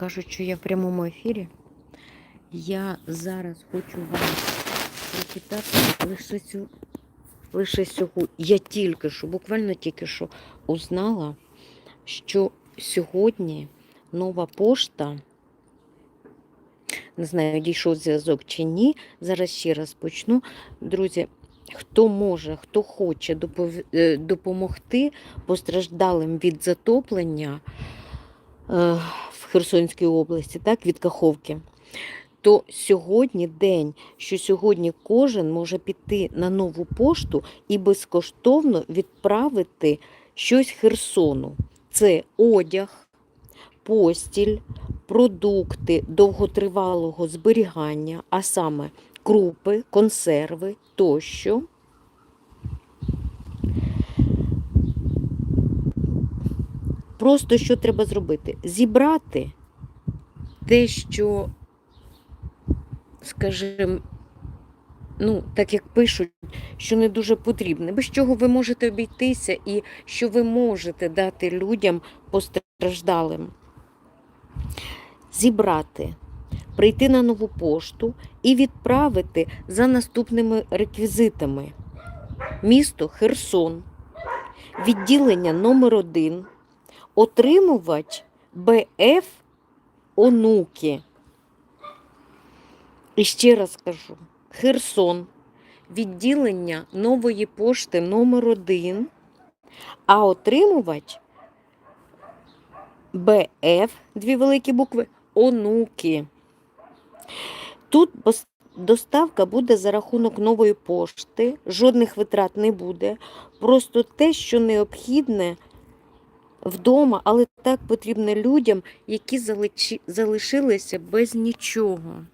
кажуть, що я в прямому ефірі. Я зараз хочу вам прочитати лише цю. Лише сьогодні. Я тільки що, буквально тільки що узнала, що сьогодні нова пошта, не знаю, дійшов зв'язок чи ні. Зараз ще раз почну. Друзі, хто може, хто хоче е, допомогти постраждалим від затоплення е, Херсонській області, так, від Каховки, то сьогодні день, що сьогодні кожен може піти на нову пошту і безкоштовно відправити щось Херсону. Це одяг, постіль, продукти довготривалого зберігання, а саме крупи, консерви тощо. Просто що треба зробити? Зібрати те, що, скажімо, ну, так як пишуть, що не дуже потрібне, без чого ви можете обійтися і що ви можете дати людям постраждалим. Зібрати, прийти на нову пошту і відправити за наступними реквізитами. Місто Херсон, відділення номер 1 отримувач БФ онуки. І ще раз кажу: Херсон, відділення нової пошти номер 1 а отримувач БФ, дві великі букви, онуки. Тут доставка буде за рахунок нової пошти, жодних витрат не буде. Просто те, що необхідне вдома, але так потрібно людям, які залишилися без нічого.